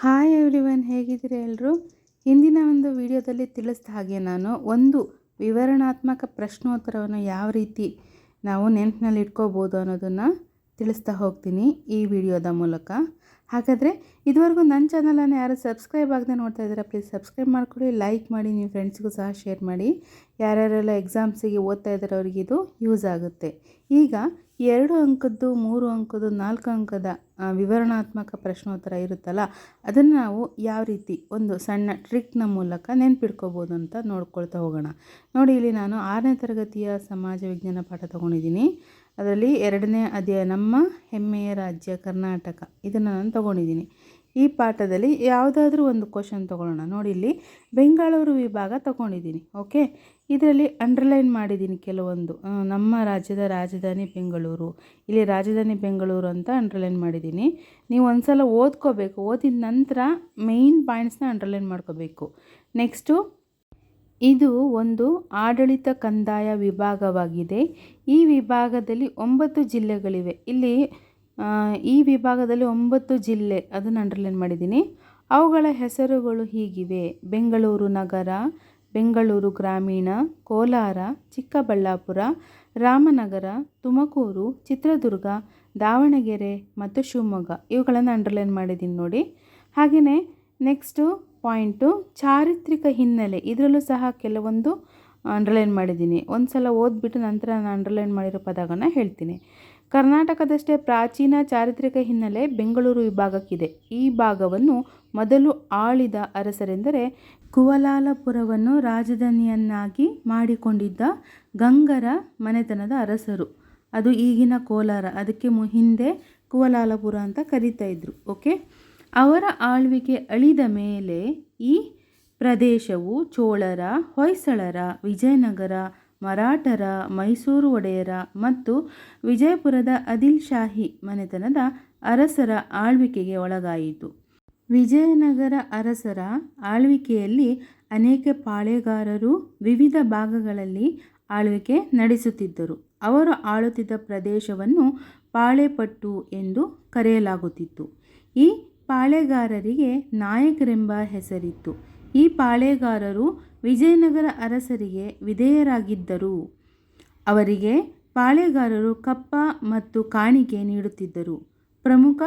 Hi everyone ಹೇಗಿದ್ದೀರಿ ಎಲ್ಲರೂ ಹಿಂದಿನ ಒಂದು ವಿಡಿಯೋದಲ್ಲಿ ತಿಳಿಸಿದ ಹಾಗೆ ನಾನು ಒಂದು ವಿವರಣಾತ್ಮಕ ಪ್ರಶ್ನೋತ್ತರವನ್ನು ಯಾವ ರೀತಿ ನಾವು ನೆನಪಿನಲ್ಲಿ ಇಟ್ಕೋಬೋದು ಅನ್ನೋದನ್ನು ತಿಳಿಸ್ತಾ ಹೋಗ್ತೀನಿ ಈ ವಿಡಿಯೋದ ಮೂಲಕ. ಹಾಗಾದರೆ ಇದುವರೆಗೂ ನನ್ನ ಚಾನಲನ್ನು ಯಾರು ಸಬ್ಸ್ಕ್ರೈಬ್ ಆಗದೆ ನೋಡ್ತಾ ಇದ್ದಾರೆ ಪ್ಲೀಸ್ ಸಬ್ಸ್ಕ್ರೈಬ್ ಮಾಡಿಕೊಡಿ ಲೈಕ್ ಮಾಡಿ ನಿಮ್ಮ ಫ್ರೆಂಡ್ಸ್ಗೂ ಸಹ ಶೇರ್ ಮಾಡಿ. ಯಾರ್ಯಾರೆಲ್ಲ ಎಕ್ಸಾಮ್ಸಿಗೆ ಓದ್ತಾ ಇದ್ದಾರೆ ಅವ್ರಿಗೆ ಇದು ಯೂಸ್ ಆಗುತ್ತೆ. ಈಗ ಎರಡು ಅಂಕದ್ದು, ಮೂರು ಅಂಕದ್ದು, ನಾಲ್ಕು ಅಂಕದ ವಿವರಣಾತ್ಮಕ ಪ್ರಶ್ನೋತ್ತರ ಇರುತ್ತಲ್ಲ, ಅದನ್ನು ನಾವು ಯಾವ ರೀತಿ ಒಂದು ಸಣ್ಣ ಟ್ರಿಕ್ನ ಮೂಲಕ ನೆನ್ಪಿಟ್ಕೋಬೋದು ಅಂತ ನೋಡ್ಕೊಳ್ತಾ ಹೋಗೋಣ. ನೋಡಿ, ಇಲ್ಲಿ ನಾನು ಆರನೇ ತರಗತಿಯ ಸಮಾಜ ವಿಜ್ಞಾನ ಪಾಠ ತೊಗೊಂಡಿದ್ದೀನಿ. ಅದರಲ್ಲಿ ಎರಡನೇ ಅಧ್ಯಾಯ, ನಮ್ಮ ಹೆಮ್ಮೆಯ ರಾಜ್ಯ ಕರ್ನಾಟಕ. ಇದನ್ನು ನಾನು ತೊಗೊಂಡಿದ್ದೀನಿ. ಈ ಪಾಠದಲ್ಲಿ ಯಾವುದಾದ್ರೂ ಒಂದು ಕ್ವಶನ್ ತೊಗೊಳ್ಳೋಣ. ನೋಡಿ ಇಲ್ಲಿ ಬೆಂಗಳೂರು ವಿಭಾಗ ತೊಗೊಂಡಿದ್ದೀನಿ ಓಕೆ ಇದರಲ್ಲಿ ಅಂಡರ್ಲೈನ್ ಮಾಡಿದ್ದೀನಿ ಕೆಲವೊಂದು. ನಮ್ಮ ರಾಜ್ಯದ ರಾಜಧಾನಿ ಬೆಂಗಳೂರು. ಇಲ್ಲಿ ರಾಜಧಾನಿ ಬೆಂಗಳೂರು ಅಂತ ಅಂಡರ್ಲೈನ್ ಮಾಡಿದ್ದೀನಿ. ನೀವು ಒಂದ್ಸಲ ಓದ್ಕೋಬೇಕು. ಓದಿದ ನಂತರ ಮೇಯ್ನ್ ಪಾಯಿಂಟ್ಸ್ನ ಅಂಡರ್ಲೈನ್ ಮಾಡ್ಕೋಬೇಕು. ನೆಕ್ಸ್ಟು ಇದು ಒಂದು ಆಡಳಿತ ಕಂದಾಯ ವಿಭಾಗವಾಗಿದೆ. ಈ ವಿಭಾಗದಲ್ಲಿ ಒಂಬತ್ತು ಜಿಲ್ಲೆಗಳಿವೆ. ಇಲ್ಲಿ ಈ ವಿಭಾಗದಲ್ಲಿ ಒಂಬತ್ತು ಜಿಲ್ಲೆ ಅದನ್ನು ಅಂಡರ್ಲೈನ್ ಮಾಡಿದ್ದೀನಿ. ಅವುಗಳ ಹೆಸರುಗಳು ಹೀಗಿವೆ. ಬೆಂಗಳೂರು ನಗರ, ಬೆಂಗಳೂರು ಗ್ರಾಮೀಣ, ಕೋಲಾರ, ಚಿಕ್ಕಬಳ್ಳಾಪುರ, ರಾಮನಗರ, ತುಮಕೂರು, ಚಿತ್ರದುರ್ಗ, ದಾವಣಗೆರೆ ಮತ್ತು ಶಿವಮೊಗ್ಗ. ಇವುಗಳನ್ನು ಅಂಡರ್ಲೈನ್ ಮಾಡಿದ್ದೀನಿ ನೋಡಿ. ಹಾಗೆಯೇ ನೆಕ್ಸ್ಟು ಪಾಯಿಂಟು ಚಾರಿತ್ರಿಕ ಹಿನ್ನೆಲೆ. ಇದರಲ್ಲೂ ಸಹ ಕೆಲವೊಂದು ಅಂಡರ್ಲೈನ್ ಮಾಡಿದ್ದೀನಿ. ಒಂದು ಸಲ ಓದ್ಬಿಟ್ಟು ನಂತರ ನಾನು ಅಂಡರ್ಲೈನ್ ಮಾಡಿರೋ ಪದಗಳನ್ನ ಹೇಳ್ತೀನಿ. ಕರ್ನಾಟಕದಷ್ಟೇ ಪ್ರಾಚೀನ ಚಾರಿತ್ರಿಕ ಹಿನ್ನೆಲೆ ಬೆಂಗಳೂರು ವಿಭಾಗಕ್ಕಿದೆ. ಈ ಭಾಗವನ್ನು ಮೊದಲು ಆಳಿದ ಅರಸರೆಂದರೆ ಕುವಲಾಲಪುರವನ್ನು ರಾಜಧಾನಿಯನ್ನಾಗಿ ಮಾಡಿಕೊಂಡಿದ್ದ ಗಂಗರ ಮನೆತನದ ಅರಸರು. ಅದು ಈಗಿನ ಕೋಲಾರ. ಅದಕ್ಕೆ ಮು, ಹಿಂದೆ ಕುವಲಾಲಪುರ ಅಂತ ಕರೀತಾ ಇದ್ರು. ಓಕೆ? ಅವರ ಆಳ್ವಿಕೆ ಅಳಿದ ಮೇಲೆ ಈ ಪ್ರದೇಶವು ಚೋಳರ, ಹೊಯ್ಸಳರ, ವಿಜಯನಗರ, ಮರಾಠರ, ಮೈಸೂರು ಒಡೆಯರ ಮತ್ತು ವಿಜಯಪುರದ ಅದಿಲ್ ಶಾಹಿ ಮನೆತನದ ಅರಸರ ಆಳ್ವಿಕೆಗೆ ಒಳಗಾಯಿತು. ವಿಜಯನಗರ ಅರಸರ ಆಳ್ವಿಕೆಯಲ್ಲಿ ಅನೇಕ ಪಾಳೆಗಾರರು ವಿವಿಧ ಭಾಗಗಳಲ್ಲಿ ಆಳ್ವಿಕೆ ನಡೆಸುತ್ತಿದ್ದರು. ಅವರು ಆಳುತ್ತಿದ್ದ ಪ್ರದೇಶವನ್ನು ಪಾಳೆಪಟ್ಟು ಎಂದು ಕರೆಯಲಾಗುತ್ತಿತ್ತು. ಈ ಪಾಳೆಗಾರರಿಗೆ ನಾಯಕರೆಂಬ ಹೆಸರಿತ್ತು. ಈ ಪಾಳೆಗಾರರು ವಿಜಯನಗರ ಅರಸರಿಗೆ ವಿಧೇಯರಾಗಿದ್ದರು. ಅವರಿಗೆ ಪಾಳೆಗಾರರು ಕಪ್ಪ ಮತ್ತು ಕಾಣಿಕೆ ನೀಡುತ್ತಿದ್ದರು. ಪ್ರಮುಖ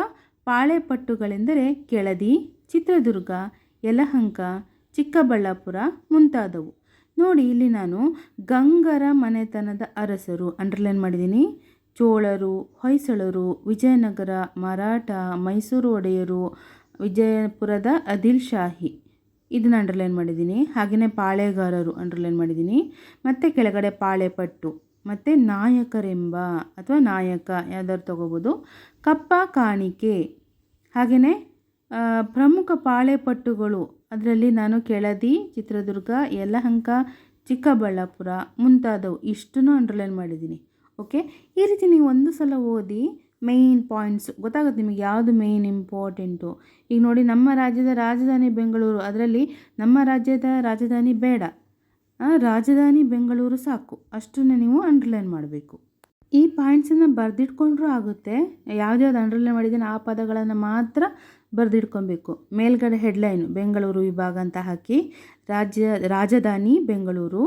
ಪಾಳೆಪಟ್ಟುಗಳೆಂದರೆ ಕೆಳದಿ, ಚಿತ್ರದುರ್ಗ, ಯಲಹಂಕ, ಚಿಕ್ಕಬಳ್ಳಾಪುರ ಮುಂತಾದವು. ನೋಡಿ, ಇಲ್ಲಿ ನಾನು ಗಂಗರ ಮನೆತನದ ಅರಸರು ಅಂಡರ್ಲೈನ್ ಮಾಡಿದ್ದೀನಿ. ಚೋಳರು, ಹೊಯ್ಸಳರು, ವಿಜಯನಗರ, ಮರಾಠ, ಮೈಸೂರು ಒಡೆಯರು, ವಿಜಯಪುರದ ಅದಿಲ್ ಶಾಹಿ. ಇದನ್ನ ಅಂಡರ್ಲೈನ್ ಮಾಡಿದ್ದೀನಿ. ಹಾಗೆಯೇ ಪಾಳೆಗಾರರು ಅಂಡರ್ಲೈನ್ ಮಾಡಿದ್ದೀನಿ. ಮತ್ತು ಕೆಳಗಡೆ ಪಾಳೆಪಟ್ಟು, ಮತ್ತು ನಾಯಕರೆಂಬ ಅಥವಾ ನಾಯಕ ಯಾವ್ದಾದ್ರು ತಗೋಬೋದು. ಕಪ್ಪ ಕಾಣಿಕೆ. ಹಾಗೆಯೇ ಪ್ರಮುಖ ಪಾಳೆಪಟ್ಟುಗಳು. ಅದರಲ್ಲಿ ನಾನು ಕೆಳದಿ, ಚಿತ್ರದುರ್ಗ, ಯಲಹಂಕ, ಚಿಕ್ಕಬಳ್ಳಾಪುರ ಮುಂತಾದವು ಇಷ್ಟನ್ನು ಅಂಡರ್ಲೈನ್ ಮಾಡಿದ್ದೀನಿ. ಓಕೆ? ಈ ರೀತಿ ನೀವು ಒಂದು ಸಲ ಓದಿ ಮೇಯ್ನ್ ಪಾಯಿಂಟ್ಸ್ ಗೊತ್ತಾಗುತ್ತೆ ನಿಮಗೆ ಯಾವುದು ಮೇಯ್ನ್ ಇಂಪಾರ್ಟೆಂಟು ಈಗ ನೋಡಿ, ನಮ್ಮ ರಾಜ್ಯದ ರಾಜಧಾನಿ ಬೆಂಗಳೂರು, ಅದರಲ್ಲಿ ನಮ್ಮ ರಾಜ್ಯದ ರಾಜಧಾನಿ ಬೇಡ. ರಾಜಧಾನಿ ಬೆಂಗಳೂರು ಸಾಕು. ಅಷ್ಟನ್ನು ನೀವು ಅಂಡರ್ಲೈನ್ ಮಾಡಬೇಕು. ಈ ಪಾಯಿಂಟ್ಸನ್ನು ಬರೆದಿಟ್ಕೊಂಡ್ರೂ ಆಗುತ್ತೆ. ಯಾವ್ದ್ಯಾವ್ದು ಅಂಡರ್ಲೈನ್ ಮಾಡಿದ್ದೀನಿ ಆ ಪದಗಳನ್ನು ಮಾತ್ರ ಬರೆದಿಟ್ಕೊಬೇಕು. ಮೇಲ್ಗಡೆ ಹೆಡ್ಲೈನು ಬೆಂಗಳೂರು ವಿಭಾಗ ಅಂತ ಹಾಕಿ, ರಾಜ್ಯ, ರಾಜಧಾನಿ ಬೆಂಗಳೂರು.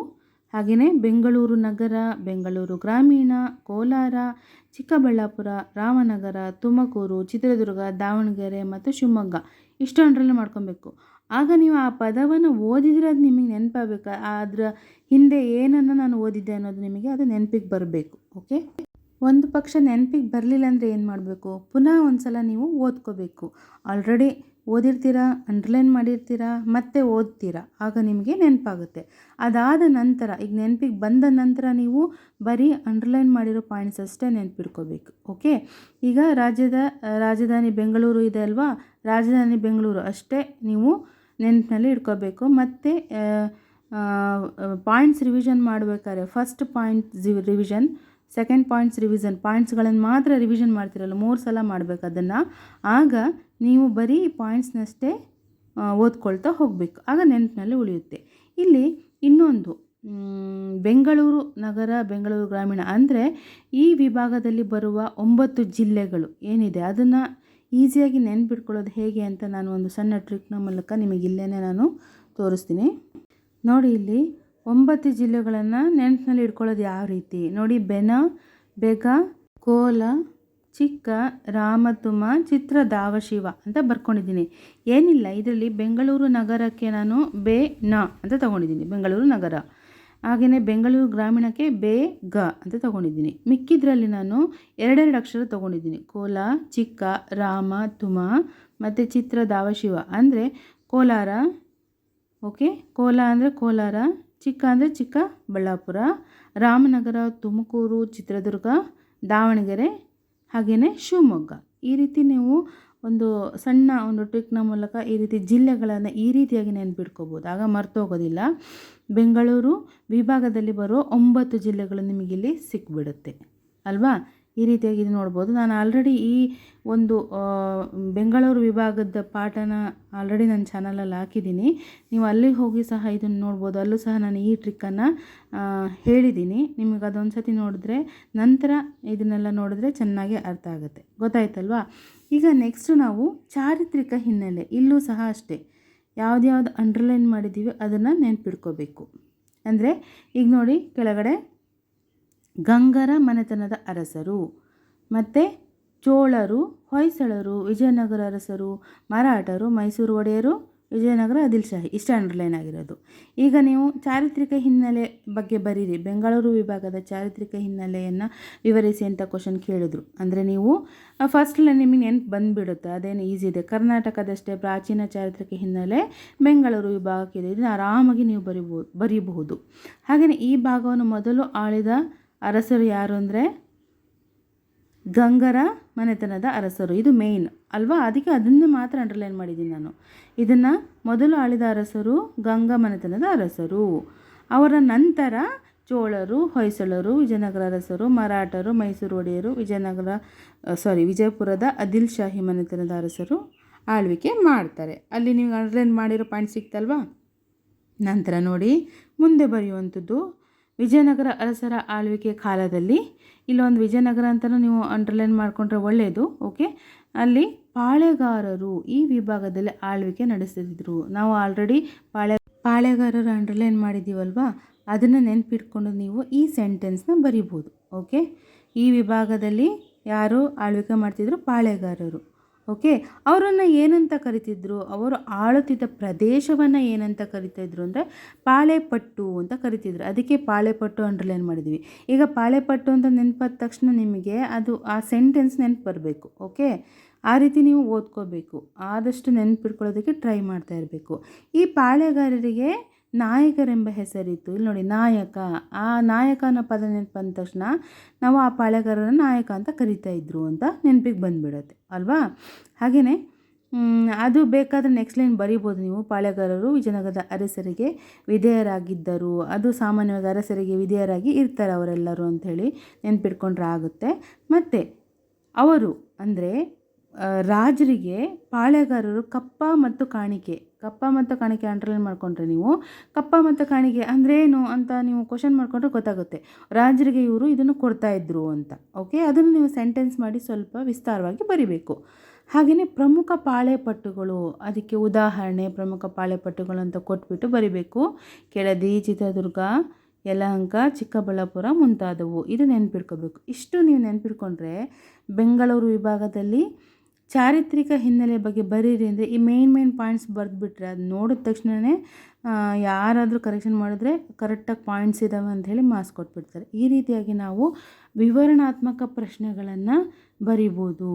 ಹಾಗೆಯೇ ಬೆಂಗಳೂರು ನಗರ, ಬೆಂಗಳೂರು ಗ್ರಾಮೀಣ, ಕೋಲಾರ, ಚಿಕ್ಕಬಳ್ಳಾಪುರ, ರಾಮನಗರ, ತುಮಕೂರು, ಚಿತ್ರದುರ್ಗ, ದಾವಣಗೆರೆ ಮತ್ತು ಶಿವಮೊಗ್ಗ ಇಷ್ಟೊಂದರಲ್ಲಿ ಮಾಡ್ಕೊಬೇಕು. ಆಗ ನೀವು ಆ ಪದವನ್ನು ಓದಿದರೆ ಅದು ನಿಮಗೆ ನೆನಪಾಗಬೇಕು. ಅದರ ಹಿಂದೆ ಏನನ್ನು ನಾನು ಓದಿದ್ದೆ ಅನ್ನೋದು ನಿಮಗೆ ಅದು ನೆನಪಿಗೆ ಬರಬೇಕು, ಓಕೆ? ಒಂದು ಪಕ್ಷ ನೆನಪಿಗೆ ಬರಲಿಲ್ಲ ಅಂದರೆ ಏನು ಮಾಡಬೇಕು? ಪುನಃ ಒಂದು ಸಲ ನೀವು ಓದ್ಕೋಬೇಕು. ಆಲ್ರೆಡಿ ಓದಿರ್ತೀರಾ ಅಂಡರ್ಲೈನ್ ಮಾಡಿರ್ತೀರಾ, ಮತ್ತೆ ಓದ್ತೀರಾ? ಆಗ ನಿಮಗೆ ನೆನಪಾಗುತ್ತೆ. ಅದಾದ ನಂತರ, ಈಗ ನೆನಪಿಗೆ ಬಂದ ನಂತರ ನೀವು ಬರೀ ಅಂಡರ್ಲೈನ್ ಮಾಡಿರೋ ಪಾಯಿಂಟ್ಸ್ ಅಷ್ಟೇ ನೆನಪಿಟ್ಕೋಬೇಕು ಓಕೆ ಈಗ ರಾಜ್ಯದ, ರಾಜಧಾನಿ ಬೆಂಗಳೂರು ಇದೆ ಅಲ್ವಾ? ರಾಜಧಾನಿ ಬೆಂಗಳೂರು ಅಷ್ಟೇ ನೀವು ನೆನಪಿನಲ್ಲಿ ಇಟ್ಕೋಬೇಕು ಮತ್ತು ಪಾಯಿಂಟ್ಸ್ ರಿವಿಷನ್ ಮಾಡಬೇಕಾದ್ರೆ first point revision second points revision ಪಾಯಿಂಟ್ಸ್ಗಳನ್ನು ಮಾತ್ರ ರಿವಿಷನ್ ಮಾಡ್ತಿರಲ್ಲ, ಮೂರು ಸಲ ಮಾಡಬೇಕು ಅದನ್ನು. ಆಗ ನೀವು ಬರೀ ಪಾಯಿಂಟ್ಸ್ನಷ್ಟೇ ಓದ್ಕೊಳ್ತಾ ಹೋಗಬೇಕು. ಆಗ ನೆನಪಿನಲ್ಲಿ ಉಳಿಯುತ್ತೆ. ಇಲ್ಲಿ ಇನ್ನೊಂದು ಬೆಂಗಳೂರು ನಗರ, ಬೆಂಗಳೂರು ಗ್ರಾಮೀಣ ಅಂದರೆ ಈ ವಿಭಾಗದಲ್ಲಿ ಬರುವ ಒಂಬತ್ತು ಜಿಲ್ಲೆಗಳು ಏನಿದೆ? ಅದನ್ನು ಈಸಿಯಾಗಿ ನೆನ್ಪಿಟ್ಕೊಳ್ಳೋದು ಹೇಗೆ ಅಂತ ನಾನು ಒಂದು ಸಣ್ಣ ಟ್ರಿಕ್ನ ಮೂಲಕ ನಿಮಗೆ ಇಲ್ಲೇ ನಾನು ತೋರಿಸ್ತೀನಿ. ನೋಡಿ ಇಲ್ಲಿ ಒಂಬತ್ತು ಜಿಲ್ಲೆಗಳನ್ನು ನೆನಪಿನಲ್ಲಿ ಇಟ್ಕೊಳ್ಳೋದು ಯಾವ ರೀತಿ? ನೋಡಿ, ಬೆನ, ಬೆಗ, ಕೋಲ, ಚಿಕ್ಕ, ರಾಮತುಮ, ಚಿತ್ರ ದಾವಶಿವ ಅಂತ ಬರ್ಕೊಂಡಿದ್ದೀನಿ. ಏನಿಲ್ಲ, ಇದರಲ್ಲಿ ಬೆಂಗಳೂರು ನಗರಕ್ಕೆ ನಾನು ಬೆ, ನ ಅಂತ ತಗೊಂಡಿದ್ದೀನಿ. ಬೆಂಗಳೂರು ನಗರ. ಹಾಗೆಯೇ ಬೆಂಗಳೂರು ಗ್ರಾಮೀಣಕ್ಕೆ ಬೇ, ಗ ಅಂತ ತಗೊಂಡಿದ್ದೀನಿ. ಮಿಕ್ಕಿದ್ರಲ್ಲಿ ನಾನು ಎರಡೆರಡು ಅಕ್ಷರ ತಗೊಂಡಿದ್ದೀನಿ. ಕೋಲ, ಚಿಕ್ಕ, ರಾಮ, ತುಮ ಮತ್ತು ಚಿತ್ರ ದಾವಶಿವ ಅಂದರೆ ಕೋಲಾರ, ಓಕೆ? ಕೋಲ ಅಂದರೆ ಕೋಲಾರ ಚಿಕ್ಕ ಅಂದರೆ ಚಿಕ್ಕಬಳ್ಳಾಪುರ ರಾಮನಗರ, ತುಮಕೂರು, ಚಿತ್ರದುರ್ಗ, ದಾವಣಗೆರೆ ಹಾಗೆಯೇ ಶಿವಮೊಗ್ಗ. ಈ ರೀತಿ ನೀವು ಒಂದು ಸಣ್ಣ ಒಂದು ಟ್ರಿಕ್ನ ಮೂಲಕ ಈ ರೀತಿ ಜಿಲ್ಲೆಗಳನ್ನು ಈ ರೀತಿಯಾಗಿ ನೆನ್ಪಿಟ್ಕೋಬೋದು. ಆಗ ಮರ್ತೋಗೋದಿಲ್ಲ. ಬೆಂಗಳೂರು ವಿಭಾಗದಲ್ಲಿ ಬರೋ ಒಂಬತ್ತು ಜಿಲ್ಲೆಗಳು ನಿಮಗಿಲ್ಲಿ ಸಿಕ್ಬಿಡುತ್ತೆ. ಅಲ್ವಾ? ಈ ರೀತಿಯಾಗಿ ಇದು ನೋಡ್ಬೋದು. ನಾನು ಆಲ್ರೆಡಿ ಈ ಒಂದು ಬೆಂಗಳೂರು ವಿಭಾಗದ ಪಾಠನ ಆಲ್ರೆಡಿ ನನ್ನ ಚಾನಲಲ್ಲಿ ಹಾಕಿದ್ದೀನಿ. ನೀವು ಅಲ್ಲಿಗೆ ಹೋಗಿ ಸಹ ಇದನ್ನು ನೋಡ್ಬೋದು. ಅಲ್ಲೂ ಸಹ ನಾನು ಈ ಟ್ರಿಕ್ಕನ್ನು ಹೇಳಿದ್ದೀನಿ. ನಿಮಗೆ ಅದೊಂದು ಸತಿ ನೋಡಿದ್ರೆ, ನಂತರ ಇದನ್ನೆಲ್ಲ ನೋಡಿದ್ರೆ ಚೆನ್ನಾಗಿ ಅರ್ಥ ಆಗುತ್ತೆ. ಗೊತ್ತಾಯ್ತಲ್ವಾ? ಈಗ ನೆಕ್ಸ್ಟು ನಾವು ಚಾರಿತ್ರಿಕ ಹಿನ್ನೆಲೆ. ಇಲ್ಲೂ ಸಹ ಅಷ್ಟೇ. ಯಾವುದ್ಯಾವ್ದು ಅಂಡರ್ಲೈನ್ ಮಾಡಿದ್ದೀವಿ, ಅದನ್ನು ನೆನ್ಪಿಡ್ಕೋಬೇಕು. ಅಂದರೆ, ಈಗ ನೋಡಿ, ಕೆಳಗಡೆ ಗಂಗರ ಮನೆತನದ ಅರಸರು ಮತ್ತು ಚೋಳರು, ಹೊಯ್ಸಳರು, ವಿಜಯನಗರ ಅರಸರು, ಮರಾಠರು, ಮೈಸೂರು ಒಡೆಯರು, ವಿಜಯನಗರ ಆದಿಲ್ಶಾಹಿ. ಇಷ್ಟ ಅಂಡರ್ಲೈನ್ ಆಗಿರೋದು. ಈಗ ನೀವು ಚಾರಿತ್ರಿಕ ಹಿನ್ನೆಲೆ ಬಗ್ಗೆ ಬರೀರಿ. ಬೆಂಗಳೂರು ವಿಭಾಗದ ಚಾರಿತ್ರಿಕ ಹಿನ್ನೆಲೆಯನ್ನು ವಿವರಿಸಿ ಅಂತ ಕ್ವಶನ್ ಕೇಳಿದ್ರು. ಅಂದರೆ ನೀವು ಫಸ್ಟ್ಲೆ ನಿಮಗೆ ನೆನ್ಪು ಬಂದುಬಿಡುತ್ತೆ. ಅದೇನು ಈಸಿ ಇದೆ. ಕರ್ನಾಟಕದಷ್ಟೇ ಪ್ರಾಚೀನ ಚಾರಿತ್ರಿಕ ಹಿನ್ನೆಲೆ ಬೆಂಗಳೂರು ವಿಭಾಗಕ್ಕಿದೆ. ಇದನ್ನು ಆರಾಮಾಗಿ ನೀವು ಬರಿಬೋದು ಬರೀಬಹುದು. ಹಾಗೆಯೇ ಈ ಭಾಗವನ್ನು ಮೊದಲು ಆಳಿದ ಅರಸರು ಯಾರು ಅಂದರೆ? ಗಂಗರ ಮನೆತನದ ಅರಸರು. ಇದು ಮೇಯ್ನ್ ಅಲ್ವಾ? ಅದಕ್ಕೆ ಅದನ್ನು ಮಾತ್ರ ಅಂಡರ್ಲೈನ್ ಮಾಡಿದ್ದೀನಿ ನಾನು. ಇದನ್ನು ಮೊದಲು ಆಳಿದ ಅರಸರು ಗಂಗ ಮನೆತನದ ಅರಸರು. ಅವರ ನಂತರ ಚೋಳರು, ಹೊಯ್ಸಳರು, ವಿಜಯನಗರ ಅರಸರು, ಮರಾಠರು, ಮೈಸೂರು ಒಡೆಯರು, ವಿಜಯನಗರ ಸಾರಿ ವಿಜಯಪುರದ ಅದಿಲ್ ಶಾಹಿ ಮನೆತನದ ಅರಸರು ಆಳ್ವಿಕೆ ಮಾಡ್ತಾರೆ. ಅಲ್ಲಿ ನೀವು ಅಂಡರ್ಲೈನ್ ಮಾಡಿರೋ ಪಾಯಿಂಟ್ ಸಿಕ್ತಲ್ವಾ? ನಂತರ ನೋಡಿ, ಮುಂದೆ ಬರೆಯುವಂಥದ್ದು ವಿಜಯನಗರ ಅರಸರ ಆಳ್ವಿಕೆ ಕಾಲದಲ್ಲಿ ಇಲ್ಲೊಂದು ವಿಜಯನಗರ ಅಂತಲೂ ನೀವು ಅಂಡರ್ಲೈನ್ ಮಾಡಿಕೊಂಡ್ರೆ ಒಳ್ಳೆಯದು ಓಕೆ ಅಲ್ಲಿ ಪಾಳೆಗಾರರು ಈ ವಿಭಾಗದಲ್ಲಿ ಆಳ್ವಿಕೆ ನಡೆಸ್ತಿದ್ರು ನಾವು ಆಲ್ರೆಡಿ ಪಾಳೆ, ಪಾಳೆಗಾರರು ಅಂಡರ್ಲೈನ್ ಮಾಡಿದ್ದೀವಲ್ವಾ? ಅದನ್ನು ನೆನಪಿಟ್ಕೊಂಡು ನೀವು ಈ ಸೆಂಟೆನ್ಸ್ನ ಬರಿಬೋದು ಓಕೆ ಈ ವಿಭಾಗದಲ್ಲಿ ಯಾರು ಆಳ್ವಿಕೆ ಮಾಡ್ತಿದ್ರು? ಪಾಳೆಗಾರರು. ಓಕೆ? ಅವರನ್ನು ಏನಂತ ಕರಿತಿದ್ರು? ಅವರು ಆಳುತ್ತಿದ್ದ ಪ್ರದೇಶವನ್ನು ಏನಂತ ಕರಿತಾಯಿದ್ರು ಅಂದರೆ ಪಾಳೆಪಟ್ಟು ಅಂತ ಕರಿತಿದ್ರು. ಅದಕ್ಕೆ ಪಾಳೆಪಟ್ಟು ಅಂಡರ್ಲೈನ್ ಮಾಡಿದ್ವಿ. ಈಗ ಪಾಳೆಪಟ್ಟು ಅಂತ ನೆನಪಾದ ತಕ್ಷಣ ನಿಮಗೆ ಅದು ಆ ಸೆಂಟೆನ್ಸ್ ನೆನಪು ಬರಬೇಕು, ಓಕೆ? ಆ ರೀತಿ ನೀವು ಓದ್ಕೋಬೇಕು. ಆದಷ್ಟು ನೆನಪಿಟ್ಕೊಳ್ಳೋದಕ್ಕೆ ಟ್ರೈ ಮಾಡ್ತಾ ಇರಬೇಕು. ಈ ಪಾಳೆಗಾರರಿಗೆ ನಾಯಕರೆಂಬ ಹೆಸರಿತ್ತು. ಇಲ್ಲಿ ನೋಡಿ, ನಾಯಕ. ಆ ನಾಯಕ ಅನ್ನೋ ಪದ ನೆನಪು ಬಂದ ತಕ್ಷಣ ನಾವು ಆ ಪಾಳೆಗಾರರ ನಾಯಕ ಅಂತ ಕರಿತಾ ಇದ್ರು ಅಂತ ನೆನಪಿಗೆ ಬಂದುಬಿಡುತ್ತೆ. ಅಲ್ವಾ? ಹಾಗೆಯೇ ಅದು ಬೇಕಾದರೆ ನೆಕ್ಸ್ಟ್ ಲೈನ್ ಬರಿಬೋದು ನೀವು. ಪಾಳೆಗಾರರು ವಿಜಯನಗರದ ಅರಸರಿಗೆ ವಿಧೇಯರಾಗಿದ್ದರು. ಅದು ಸಾಮಾನ್ಯವಾಗಿ ಅರಸರಿಗೆ ವಿಧೇಯರಾಗಿ ಇರ್ತಾರೆ ಅವರೆಲ್ಲರೂ ಅಂಥೇಳಿ ನೆನ್ಪಿಟ್ಕೊಂಡ್ರೆ ಆಗುತ್ತೆ. ಮತ್ತು, ಅವರು ಅಂದರೆ ರಾಜರಿಗೆ ಪಾಳೆಗಾರರು ಕಪ್ಪ ಮತ್ತು ಕಾಣಿಕೆ ಕಪ್ಪ ಮತ್ತು ಕಾಣಿಕೆ ಅಂಡರ್ಲೈನ್ ಮಾಡಿಕೊಂಡ್ರೆ ನೀವು, ಕಪ್ಪ ಮತ್ತು ಕಾಣಿಕೆ ಅಂದ್ರೇನು ಅಂತ ನೀವು ಕ್ವಶನ್ ಮಾಡಿಕೊಂಡ್ರೆ ಗೊತ್ತಾಗುತ್ತೆ. ರಾಜರಿಗೆ ಇವರು ಇದನ್ನು ಕೊಡ್ತಾ ಇದ್ರು ಅಂತ ಓಕೆ ಅದನ್ನು ನೀವು ಸೆಂಟೆನ್ಸ್ ಮಾಡಿ ಸ್ವಲ್ಪ ವಿಸ್ತಾರವಾಗಿ ಬರಿಬೇಕು. ಹಾಗೆಯೇ ಪ್ರಮುಖ ಪಾಳೆಪಟ್ಟುಗಳು, ಅದಕ್ಕೆ ಉದಾಹರಣೆ, ಪ್ರಮುಖ ಪಾಳೆಪಟ್ಟುಗಳು ಅಂತ ಕೊಟ್ಬಿಟ್ಟು ಬರಿಬೇಕು. ಕೆಳದಿ, ಚಿತ್ರದುರ್ಗ, ಯಲಹಂಕ, ಚಿಕ್ಕಬಳ್ಳಾಪುರ ಮುಂತಾದವು. ಇದು ನೆನ್ಪಿಟ್ಕೋಬೇಕು. ಇಷ್ಟು ನೀವು ನೆನ್ಪಿಟ್ಕೊಂಡ್ರೆ ಬೆಂಗಳೂರು ವಿಭಾಗದಲ್ಲಿ ಚಾರಿತ್ರಿಕ ಹಿನ್ನೆಲೆ ಬಗ್ಗೆ ಬರೀರಿ ಅಂದರೆ ಈ ಮೇನ್ ಮೇನ್ ಪಾಯಿಂಟ್ಸ್ ಬರೆದ್ಬಿಟ್ರೆ ಅದು ನೋಡಿದ ತಕ್ಷಣವೇ ಯಾರಾದರೂ ಕರೆಕ್ಷನ್ ಮಾಡಿದ್ರೆ ಕರೆಕ್ಟಾಗಿ ಪಾಯಿಂಟ್ಸ್ ಇದ್ದಾವೆ ಅಂತ ಹೇಳಿ ಮಾರ್ಕ್ಸ್ ಕೊಟ್ಬಿಡ್ತಾರೆ. ಈ ರೀತಿಯಾಗಿ ನಾವು ವಿವರಣಾತ್ಮಕ ಪ್ರಶ್ನೆಗಳನ್ನು ಬರಿಬೋದು.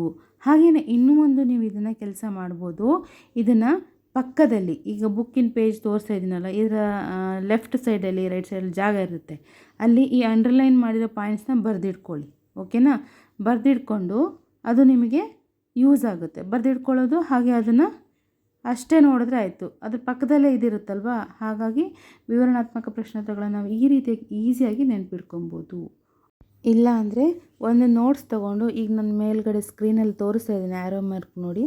ಹಾಗೆಯೇ ಇನ್ನೂ ಒಂದು ನೀವು ಇದನ್ನು ಕೆಲಸ ಮಾಡ್ಬೋದು. ಇದನ್ನು ಪಕ್ಕದಲ್ಲಿ, ಈಗ ಬುಕ್ಕಿನ ಪೇಜ್ ತೋರಿಸ್ತಾ ಇದ್ದೀನಲ್ಲ ಇದರ ಲೆಫ್ಟ್ ಸೈಡಲ್ಲಿ ರೈಟ್ ಸೈಡಲ್ಲಿ ಜಾಗ ಇರುತ್ತೆ. ಅಲ್ಲಿ ಈ ಅಂಡರ್ಲೈನ್ ಮಾಡಿರೋ ಪಾಯಿಂಟ್ಸ್ನ ಬರೆದಿಟ್ಕೊಳ್ಳಿ ಓಕೆನಾ ಬರೆದಿಟ್ಕೊಂಡು ಅದು ನಿಮಗೆ ಯೂಸ್ ಆಗುತ್ತೆ. ಬರೆದಿಟ್ಕೊಳ್ಳೋದು ಹಾಗೆ ಅದನ್ನು ಅಷ್ಟೇ ನೋಡಿದ್ರೆ ಆಯಿತು. ಅದ್ರ ಪಕ್ಕದಲ್ಲೇ ಇದಿರುತ್ತಲ್ವ? ಹಾಗಾಗಿ ವಿವರಣಾತ್ಮಕ ಪ್ರಶ್ನೋತ್ತರಗಳನ್ನು ನಾವು ಈ ರೀತಿಯಾಗಿ ಈಸಿಯಾಗಿ ನೆನ್ಪಿಟ್ಕೊಬೋದು. ಇಲ್ಲ ಅಂದರೆ ಒಂದು ನೋಟ್ಸ್ ತೊಗೊಂಡು ಈಗ ನನ್ನ ಮೇಲ್ಗಡೆ ಸ್ಕ್ರೀನಲ್ಲಿ ತೋರಿಸ್ತಾ ಇದ್ದೀನಿ ಆ್ಯರೋ ಮಾರ್ಕ್ ನೋಡಿ.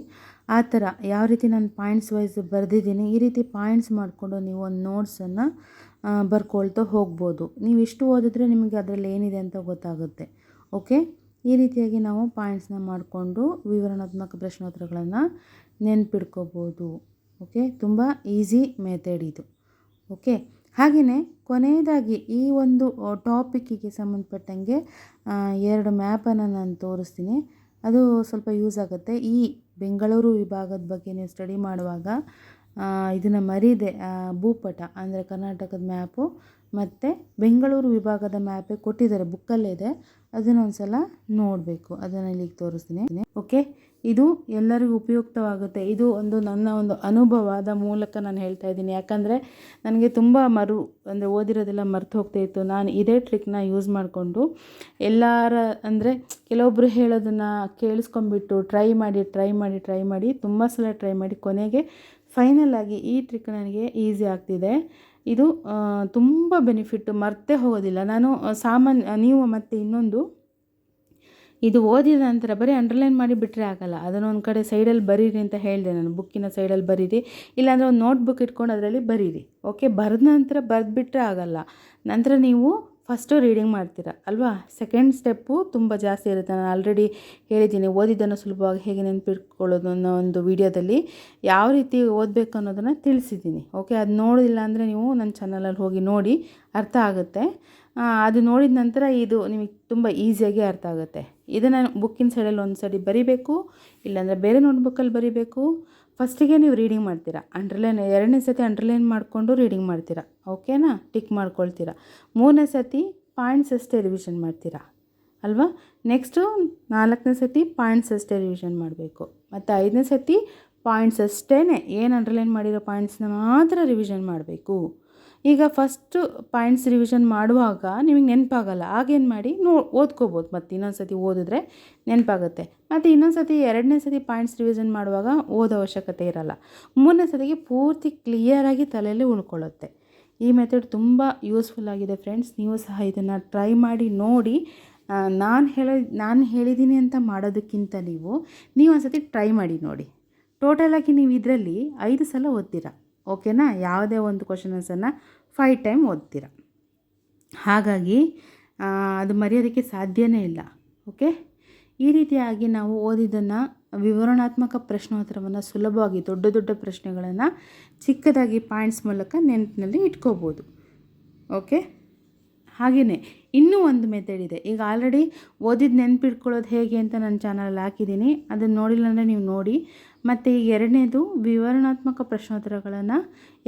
ಆ ಥರ ಯಾವ ರೀತಿ ನಾನು ಪಾಯಿಂಟ್ಸ್ ವೈಸ್ ಬರೆದಿದ್ದೀನಿ, ಈ ರೀತಿ ಪಾಯಿಂಟ್ಸ್ ಮಾಡಿಕೊಂಡು ನೀವು ಒಂದು ನೋಟ್ಸನ್ನು ಬರ್ಕೊಳ್ತಾ ಹೋಗ್ಬೋದು. ನೀವು ಇಷ್ಟು ಓದಿದ್ರೆ ನಿಮಗೆ ಅದರಲ್ಲಿ ಏನಿದೆ ಅಂತ ಗೊತ್ತಾಗುತ್ತೆ. ಓಕೆ ಈ ರೀತಿಯಾಗಿ ನಾವು ಪಾಯಿಂಟ್ಸ್ನ ಮಾಡಿಕೊಂಡು ವಿವರಣಾತ್ಮಕ ಪ್ರಶ್ನೋತ್ತರಗಳನ್ನು ನೆನ್ಪಿಡ್ಕೋಬೋದು. ಓಕೆ ತುಂಬ ಈಸಿ ಮೆಥಡ್ ಇದು. ಓಕೆ ಹಾಗೆಯೇ ಕೊನೆಯದಾಗಿ ಈ ಒಂದು ಟಾಪಿಕ್ಕಿಗೆ ಸಂಬಂಧಪಟ್ಟಂಗೆ ಎರಡು ಮ್ಯಾಪನ್ನು ನಾನು ತೋರಿಸ್ತೀನಿ. ಅದು ಸ್ವಲ್ಪ ಯೂಸ್ ಆಗುತ್ತೆ. ಈ ಬೆಂಗಳೂರು ವಿಭಾಗದ ಬಗ್ಗೆ ನೀವು ಸ್ಟಡಿ ಮಾಡುವಾಗ ಇದನ್ನು ಮರೀದೆ ಭೂಪಟ, ಅಂದರೆ ಕರ್ನಾಟಕದ ಮ್ಯಾಪು ಮತ್ತು ಬೆಂಗಳೂರು ವಿಭಾಗದ ಮ್ಯಾಪೇ ಕೊಟ್ಟಿದ್ದಾರೆ. ಬುಕ್ಕಲ್ಲೇ ಇದೆ. ಅದನ್ನು ಒಂದು ಸಲ ನೋಡಬೇಕು. ಅದನ್ನು ಇಲ್ಲಿಗೆ ತೋರಿಸ್ತೀನಿ. ಓಕೆ ಇದು ಎಲ್ಲರಿಗೂ ಉಪಯುಕ್ತವಾಗುತ್ತೆ. ಇದು ಒಂದು ನನ್ನ ಒಂದು ಅನುಭವದ ಮೂಲಕ ನಾನು ಹೇಳ್ತಾ ಇದ್ದೀನಿ. ಯಾಕಂದರೆ ನನಗೆ ತುಂಬ ಮರು, ಅಂದರೆ ಓದಿರೋದೆಲ್ಲ ಮರ್ತು ಹೋಗ್ತಾ ಇತ್ತು. ನಾನು ಇದೇ ಟ್ರಿಕ್ನ ಯೂಸ್ ಮಾಡಿಕೊಂಡು ಎಲ್ಲರ, ಅಂದರೆ ಕೆಲವೊಬ್ಬರು ಹೇಳೋದನ್ನು ಕೇಳಿಸ್ಕೊಂಡ್ಬಿಟ್ಟು ಟ್ರೈ ಮಾಡಿ ಟ್ರೈ ಮಾಡಿ ಟ್ರೈ ಮಾಡಿ ತುಂಬ ಸಲ ಟ್ರೈ ಮಾಡಿ ಕೊನೆಗೆ ಫೈನಲ್ ಆಗಿ ಈ ಟ್ರಿಕ್ ನನಗೆ ಈಸಿ ಆಗ್ತಿದೆ. ಇದು ತುಂಬ ಬೆನಿಫಿಟ್ ಮರ್ತೇ ಹೋಗೋದಿಲ್ಲ. ನಾನು ಸಾಮಾನ್ಯ ನೀವು ಮತ್ತು ಇನ್ನೊಂದು, ಇದು ಓದಿದ ನಂತರ ಬರೀ ಅಂಡರ್ಲೈನ್ ಮಾಡಿ ಬಿಟ್ಟರೆ ಆಗಲ್ಲ. ಅದನ್ನು ಒಂದು ಕಡೆ ಸೈಡಲ್ಲಿ ಬರೀರಿ ಅಂತ ಹೇಳಿದೆ ನಾನು. ಬುಕ್ಕಿನ ಸೈಡಲ್ಲಿ ಬರೀರಿ. ಇಲ್ಲಾಂದರೆ ಒಂದು ನೋಟ್ಬುಕ್ ಇಟ್ಕೊಂಡು ಅದರಲ್ಲಿ ಬರೀರಿ. ಓಕೆ ಬರೆದ ನಂತರ ಬರೆದ್ಬಿಟ್ರೆ ಆಗಲ್ಲ. ನಂತರ ನೀವು ಫಸ್ಟು ರೀಡಿಂಗ್ ಮಾಡ್ತೀರ, ಅಲ್ವಾ? ಸೆಕೆಂಡ್ ಸ್ಟೆಪ್ಪು ತುಂಬ ಜಾಸ್ತಿ ಇರುತ್ತೆ. ನಾನು ಆಲ್ರೆಡಿ ಹೇಳಿದ್ದೀನಿ, ಓದಿದ್ದನ್ನು ಸುಲಭವಾಗಿ ಹೇಗೆ ನೆನಪಿಟ್ಕೊಳ್ಳೋದು ಅನ್ನೋ ಒಂದು ವಿಡಿಯೋದಲ್ಲಿ ಯಾವ ರೀತಿ ಓದಬೇಕು ಅನ್ನೋದನ್ನು ತಿಳಿಸಿದ್ದೀನಿ, ಓಕೆ? ಅದು ನೋಡಿಲ್ಲ ಅಂದರೆ ನೀವು ನನ್ನ ಚಾನಲಲ್ಲಿ ಹೋಗಿ ನೋಡಿ ಅರ್ಥ ಆಗುತ್ತೆ. ಅದು ನೋಡಿದ ನಂತರ ಇದು ನಿಮಗೆ ತುಂಬ ಈಸಿಯಾಗಿ ಅರ್ಥ ಆಗುತ್ತೆ. ಇದನ್ನು ಬುಕ್ಕಿನ ಸೈಡಲ್ಲಿ ಒಂದು ಸರಿ ಬರಿಬೇಕು, ಇಲ್ಲಾಂದರೆ ಬೇರೆ ನೋಟ್ಬುಕ್ಕಲ್ಲಿ ಬರಿಬೇಕು ಫಸ್ಟಿಗೆ ನೀವು ರೀಡಿಂಗ್ ಮಾಡ್ತೀರಾ. ಅಂಡರ್ಲೈನ್ ಎರಡನೇ ಸತಿ ಅಂಡರ್ಲೈನ್ ಮಾಡಿಕೊಂಡು ರೀಡಿಂಗ್ ಮಾಡ್ತೀರಾ. ಓಕೆನಾ ಟಿಕ್ ಮಾಡ್ಕೊಳ್ತೀರಾ. ಮೂರನೇ ಸತಿ ಪಾಯಿಂಟ್ಸ್ ಅಷ್ಟೇ ರಿವಿಷನ್ ಮಾಡ್ತೀರಾ. ಅಲ್ವಾ? ನೆಕ್ಸ್ಟು ನಾಲ್ಕನೇ ಸತಿ ಪಾಯಿಂಟ್ಸ್ ಅಷ್ಟೇ ರಿವಿಷನ್ ಮಾಡಬೇಕು. ಮತ್ತು ಐದನೇ ಸತಿ ಪಾಯಿಂಟ್ಸ್ ಅಷ್ಟೇ ಏನು ಅಂಡರ್ಲೈನ್ ಮಾಡಿರೋ ಪಾಯಿಂಟ್ಸ್ನ ಮಾತ್ರ ರಿವಿಷನ್ ಮಾಡಬೇಕು. ಈಗ ಫಸ್ಟು ಪಾಯಿಂಟ್ಸ್ ರಿವಿಷನ್ ಮಾಡುವಾಗ ನಿಮಗೆ ನೆನಪಾಗಲ್ಲ. ಆಗೇನು ಮಾಡಿ? ನೋ, ಓದ್ಕೋಬೋದು. ಮತ್ತು ಇನ್ನೊಂದು ಸತಿ ಓದಿದ್ರೆ ನೆನಪಾಗುತ್ತೆ. ಮತ್ತು ಇನ್ನೊಂದು ಸತಿ ಎರಡನೇ ಸತಿ ಪಾಯಿಂಟ್ಸ್ ರಿವಿಷನ್ ಮಾಡುವಾಗ ಓದೋ ಅವಶ್ಯಕತೆ ಇರಲ್ಲ. ಮೂರನೇ ಸತಿಗೆ ಪೂರ್ತಿ ಕ್ಲಿಯರಾಗಿ ತಲೆಯಲ್ಲಿ ಉಳ್ಕೊಳ್ಳುತ್ತೆ. ಈ ಮೆಥಡ್ ತುಂಬ ಯೂಸ್ಫುಲ್ ಆಗಿದೆ ಫ್ರೆಂಡ್ಸ್ ನೀವು ಸಹ ಇದನ್ನು ಟ್ರೈ ಮಾಡಿ, ನೋಡಿ ನಾನು ಹೇಳ, ನಾನು ಹೇಳಿದ್ದೀನಿ ಅಂತ ಮಾಡೋದಕ್ಕಿಂತ ನೀವು ನೀವು ಒಂದ್ಸತಿ ಟ್ರೈ ಮಾಡಿ ನೋಡಿ. ಟೋಟಲಾಗಿ ನೀವು ಇದರಲ್ಲಿ ಐದು ಸಲ ಓದ್ತೀರಾ? ಓಕೆನಾ? ಯಾವುದೇ ಒಂದು ಕ್ವಶನನ್ಸನ್ನು ಫೈವ್ ಟೈಮ್ ಓದ್ತೀರಾ? ಹಾಗಾಗಿ ಅದು ಮರೆಯೋದಕ್ಕೆ ಸಾಧ್ಯವೇ ಇಲ್ಲ ಓಕೆ ಈ ರೀತಿಯಾಗಿ ನಾವು ಓದಿದ್ದನ್ನು ವಿವರಣಾತ್ಮಕ ಪ್ರಶ್ನೋತ್ತರವನ್ನು ಸುಲಭವಾಗಿ, ದೊಡ್ಡ ದೊಡ್ಡ ಪ್ರಶ್ನೆಗಳನ್ನು ಚಿಕ್ಕದಾಗಿ ಪಾಯಿಂಟ್ಸ್ ಮೂಲಕ ನೆನಪಿನಲ್ಲಿ ಇಟ್ಕೋಬೋದು ಓಕೆ ಹಾಗೆಯೇ ಇನ್ನೂ ಒಂದು ಮೆಥಡ್ ಇದೆ. ಈಗ ಆಲ್ರೆಡಿ ಓದಿದ ನೆನಪಿಟ್ಕೊಳ್ಳೋದು ಹೇಗೆ ಅಂತ ನನ್ನ ಚಾನಲಲ್ಲಿ ಹಾಕಿದ್ದೀನಿ. ಅದನ್ನು ನೋಡಿಲ್ಲ ಅಂದರೆ ನೀವು ನೋಡಿ. ಮತ್ತು ಎರಡನೇದು ವಿವರಣಾತ್ಮಕ ಪ್ರಶ್ನೋತ್ತರಗಳನ್ನು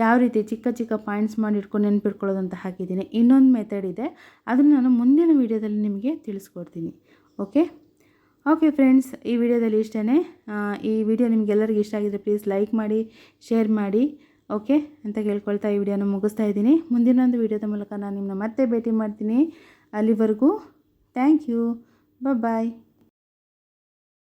ಯಾವ ರೀತಿ ಚಿಕ್ಕ ಚಿಕ್ಕ ಪಾಯಿಂಟ್ಸ್ ಮಾಡಿ ಇಟ್ಕೊಂಡು ನೆನಪಿಟ್ಕೊಳ್ಳೋದು ಹಾಕಿದ್ದೀನಿ ಇನ್ನೊಂದು ಮೆಥಡ್ ಇದೆ. ಅದನ್ನು ನಾನು ಮುಂದಿನ ವೀಡಿಯೋದಲ್ಲಿ ನಿಮಗೆ ತಿಳಿಸ್ಕೊಡ್ತೀನಿ. ಓಕೆ ಓಕೆ ಫ್ರೆಂಡ್ಸ್ ಈ ವಿಡಿಯೋದಲ್ಲಿ ಇಷ್ಟೇ ಈ ವಿಡಿಯೋ ನಿಮಗೆಲ್ಲರಿಗೂ ಇಷ್ಟ ಆಗಿದ್ರೆ ಪ್ಲೀಸ್ ಲೈಕ್ ಮಾಡಿ ಶೇರ್ ಮಾಡಿ. ಓಕೆ ಅಂತ ಕೇಳ್ಕೊಳ್ತಾ ಈ ವಿಡಿಯೋನ ಮುಗಿಸ್ತಾ ಇದ್ದೀನಿ. ಮುಂದಿನ ಒಂದು ವಿಡಿಯೋದ ಮೂಲಕ ನಾನು ನಿಮ್ಮನ್ನ ಮತ್ತೆ ಭೇಟಿ ಮಾಡ್ತೀನಿ. ಅಲ್ಲಿವರೆಗೂ ಥ್ಯಾಂಕ್ ಯು ಬಾಯ್